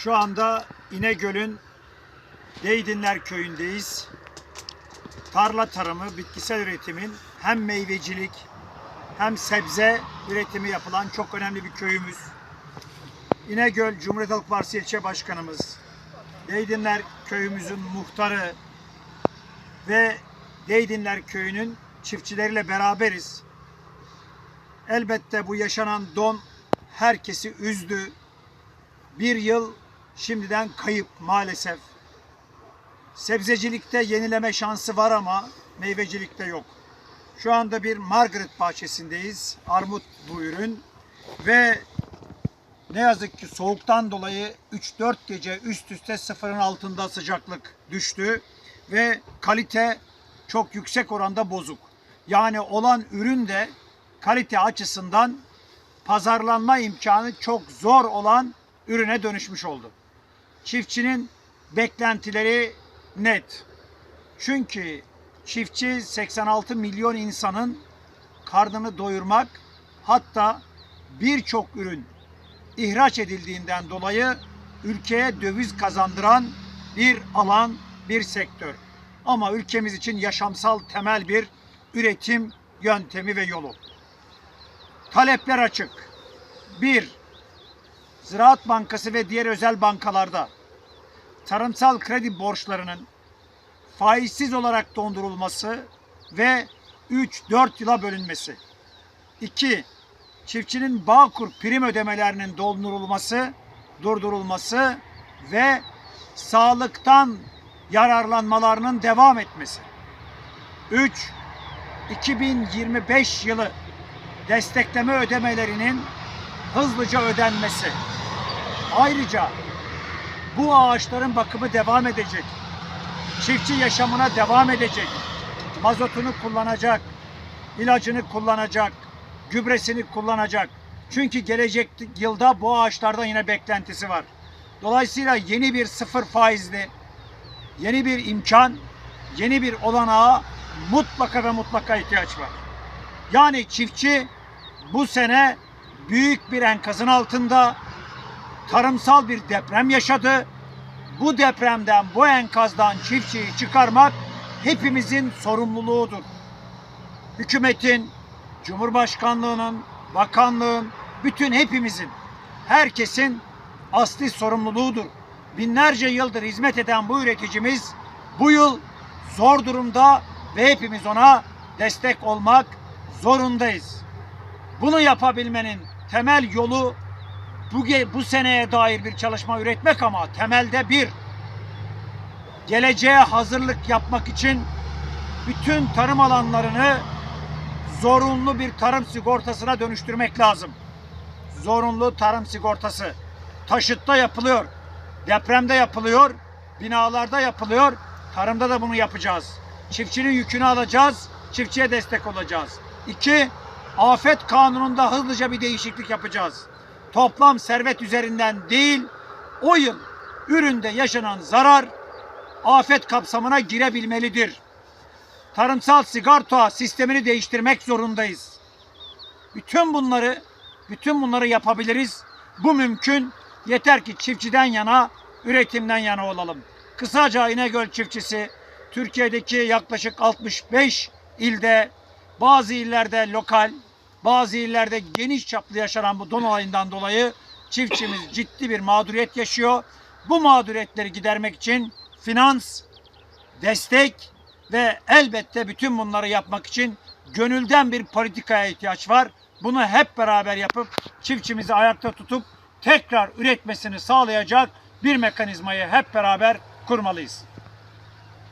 Şu anda İnegöl'ün Deydinler köyündeyiz. Tarla tarımı, bitkisel üretimin hem meyvecilik hem sebze üretimi yapılan çok önemli bir köyümüz. İnegöl Cumhuriyet Halk Partisi ilçe başkanımız, Deydinler köyümüzün muhtarı ve Deydinler köyünün çiftçileriyle beraberiz. Elbette bu yaşanan don herkesi üzdü. Bir yıl şimdiden kayıp maalesef. Sebzecilikte yenileme şansı var ama meyvecilikte yok. Şu anda bir Margaret bahçesindeyiz. Armut bu ürün. Ve ne yazık ki soğuktan dolayı 3-4 gece üst üste sıfırın altında sıcaklık düştü. Ve kalite çok yüksek oranda bozuk. Yani olan ürün de kalite açısından pazarlanma imkanı çok zor olan ürüne dönüşmüş oldu. Çiftçinin beklentileri net. Çünkü çiftçi 86 milyon insanın karnını doyurmak hatta birçok ürün ihraç edildiğinden dolayı ülkeye döviz kazandıran bir alan, bir sektör. Ama ülkemiz için yaşamsal temel bir üretim yöntemi ve yolu. Talepler açık. Bir, Ziraat Bankası ve diğer özel bankalarda tarımsal kredi borçlarının faizsiz olarak dondurulması ve 3-4 yıla bölünmesi. 2. Çiftçinin Bağkur prim ödemelerinin dondurulması, durdurulması ve sağlıktan yararlanmalarının devam etmesi. 3. 2025 yılı destekleme ödemelerinin hızlıca ödenmesi. Ayrıca bu ağaçların bakımı devam edecek. Çiftçi yaşamına devam edecek. Mazotunu kullanacak, ilacını kullanacak, gübresini kullanacak. Çünkü gelecek yılda bu ağaçlardan yine beklentisi var. Dolayısıyla yeni bir sıfır faizli, yeni bir imkan, yeni bir olanağa mutlaka ve mutlaka ihtiyaç var. Yani çiftçi bu sene büyük bir enkazın altında tarımsal bir deprem yaşadı. Bu depremden, bu enkazdan çiftçiyi çıkarmak hepimizin sorumluluğudur. Hükümetin, Cumhurbaşkanlığının, bakanlığın, bütün hepimizin, herkesin asli sorumluluğudur. Binlerce yıldır hizmet eden bu üreticimiz bu yıl zor durumda ve hepimiz ona destek olmak zorundayız. Bunu yapabilmenin temel yolu bu, bu seneye dair bir çalışma üretmek ama temelde bir geleceğe hazırlık yapmak için bütün tarım alanlarını zorunlu bir tarım sigortasına dönüştürmek lazım. Zorunlu tarım sigortası. Taşıtta yapılıyor, depremde yapılıyor, binalarda yapılıyor, tarımda da bunu yapacağız. Çiftçinin yükünü alacağız, çiftçiye destek olacağız. İki, afet kanununda hızlıca bir değişiklik yapacağız. Toplam servet üzerinden değil, o yıl üründe yaşanan zarar afet kapsamına girebilmelidir. Tarımsal sigorta sistemini değiştirmek zorundayız. Bütün bunları bütün bunları yapabiliriz. Bu mümkün. Yeter ki çiftçiden yana, üretimden yana olalım. Kısaca İnegöl çiftçisi Türkiye'deki yaklaşık 65 ilde bazı illerde lokal, bazı illerde geniş çaplı yaşanan bu don olayından dolayı çiftçimiz ciddi bir mağduriyet yaşıyor. Bu mağduriyetleri gidermek için finans, destek ve elbette bütün bunları yapmak için gönülden bir politikaya ihtiyaç var. Bunu hep beraber yapıp çiftçimizi ayakta tutup tekrar üretmesini sağlayacak bir mekanizmayı hep beraber kurmalıyız.